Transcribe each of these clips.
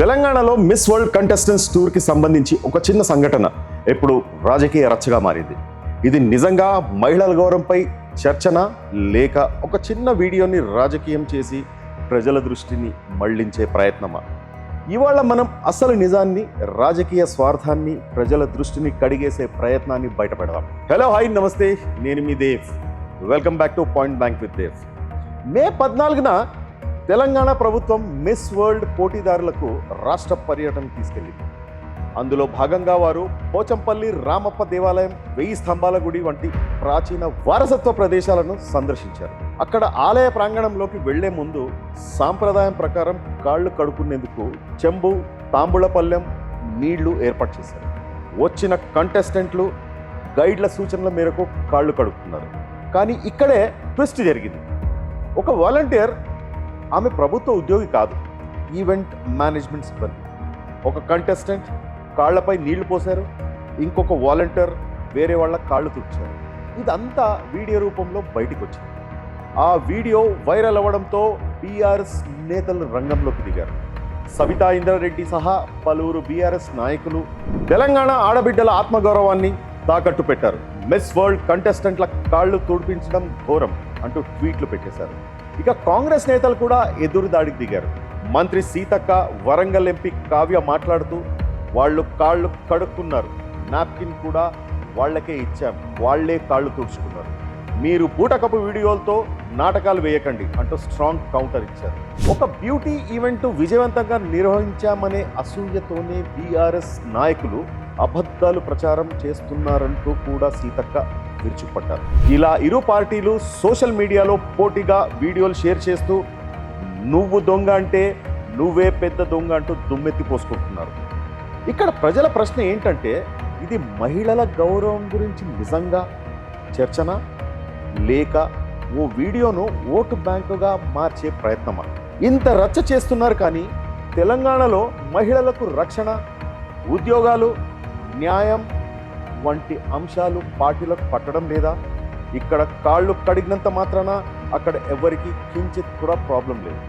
తెలంగాణలో miss world contestants టూర్కి సంబంధించి ఒక చిన్న సంఘటన ఇప్పుడు రాజకీయ రచ్చగా మారింది. ఇది నిజంగా మహిళల గౌరవంపై చర్చన లేక ఒక చిన్న వీడియోని రాజకీయం చేసి ప్రజల దృష్టిని మళ్ళించే ప్రయత్నమా? ఇవాళ మనం అసలు నిజాన్ని రాజకీయ స్వార్థాన్ని ప్రజల దృష్టిని కడిగేసే ప్రయత్నాన్ని బయటపెడదాం. హలో హాయ్ నమస్తే. నేను మీ Dev. Welcome back to point bank with Dev. May పద్నాలుగున తెలంగాణ ప్రభుత్వం మిస్ వరల్డ్ పోటీదారులకు రాష్ట్ర పర్యటన తీసుకెళ్ళింది. అందులో భాగంగా వారు పోచంపల్లి రామప్ప దేవాలయం వెయ్యి స్తంభాల గుడి వంటి ప్రాచీన వారసత్వ ప్రదేశాలను సందర్శించారు. అక్కడ ఆలయ ప్రాంగణంలోకి వెళ్ళే ముందు సాంప్రదాయం ప్రకారం కాళ్ళు కడుక్కునేందుకు చెంబు తాంబూలపల్లెం నీళ్ళు ఏర్పాటు చేశారు. వచ్చిన కంటెస్టెంట్లు గైడ్ల సూచనల మేరకు కాళ్ళు కడుక్కున్నారు. కానీ ఇక్కడే ట్విస్ట్ జరిగింది. ఒక వాలంటీర్ ఆమె ప్రభుత్వ ఉద్యోగి కాదు. ఈవెంట్ మేనేజ్మెంట్ సిబ్బంది. ఒక కంటెస్టెంట్ కాళ్ళపై నీళ్ళు పోశారు. ఇంకొక వాలంటీర్ వేరే వాళ్ళ కాళ్ళు తుడిచారు. ఇదంతా వీడియో రూపంలో బయటకు వచ్చింది ఆ వీడియో వైరల్ అవ్వడంతో బీఆర్ఎస్ నేతలు రంగంలోకి దిగారు. సవితా ఇంద్రారెడ్డి సహా పలువురు బీఆర్ఎస్ నాయకులు తెలంగాణ ఆడబిడ్డల ఆత్మగౌరవాన్ని తాకట్టు పెట్టారు. మిస్ వరల్డ్ కంటెస్టెంట్ల కాళ్ళు తుడిపించడం ఘోరం అంటూ ట్వీట్లు పెట్టేశారు. ఇక కాంగ్రెస్ నేతలు కూడా ఎదురు దాడికి దిగారు. మంత్రి సీతక్క వరంగల్ ఎంపీ కావ్య మాట్లాడుతూ వాళ్ళు కాళ్ళు కడుక్కున్నారు. నాప్కిన్ కూడా వాళ్ళకే ఇచ్చాం. వాళ్ళే కాళ్ళు తుడుచుకున్నారు. మీరు బూటకపు వీడియోలతో నాటకాలు వేయకండి అంటూ స్ట్రాంగ్ కౌంటర్ ఇచ్చారు. ఒక బ్యూటీ ఈవెంట్ విజయవంతంగా నిర్వహించామనే అసూయతోనే బీఆర్ఎస్ నాయకులు అబద్ధాలు ప్రచారం చేస్తున్నారంటూ కూడా సీతక్క విరుచుకుపడ్డారు ఇలా ఇరు పార్టీలు సోషల్ మీడియాలో పోటీగా వీడియోలు షేర్ చేస్తూ నువ్వు దొంగ అంటే నువ్వే పెద్ద దొంగ అంటూ దుమ్మెత్తి పోసుకుంటున్నారు. ఇక్కడ ప్రజల ప్రశ్న ఏంటంటే ఇది మహిళల గౌరవం గురించి నిజంగా చర్చన? లేక ఓ వీడియోను ఓటు బ్యాంకుగా మార్చే ప్రయత్నమా? ఇంత రచ్చ చేస్తున్నారు కానీ తెలంగాణలో మహిళలకు రక్షణ ఉద్యోగాలు న్యాయం వంటి అంశాలు పార్టీలకు పట్టడం లేదా? ఇక్కడ కాళ్ళు కడిగినంత మాత్రాన అక్కడ ఎవరికి కించిత్ కూడా ప్రాబ్లం లేదు.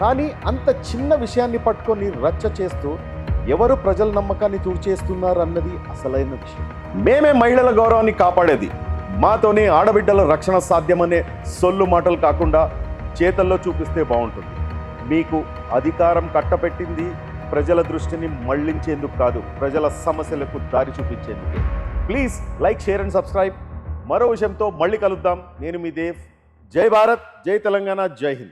కానీ అంత చిన్న విషయాన్ని పట్టుకొని రచ్చ చేస్తూ ఎవరు ప్రజల నమ్మకాన్ని తుడిచేస్తున్నారు అన్నది అసలైన విషయం. మేమే మహిళల గౌరవాన్ని కాపాడేది. మాతోనే ఆడబిడ్డల రక్షణ సాధ్యమనే సొల్లు మాటలు కాకుండా చేతల్లో చూపిస్తే బాగుంటుంది. మీకు అధికారం కట్టపెట్టింది ప్రజల దృష్టిని మళ్ళించేందుకు కాదు ప్రజల సమస్యలకు దారి చూపించేందుకే. Please like share and subscribe మరో విషయంతో మళ్ళీ కలుద్దాం. నేను మీ దేవ్. జై భారత్. జై తెలంగాణ. జై హింద్.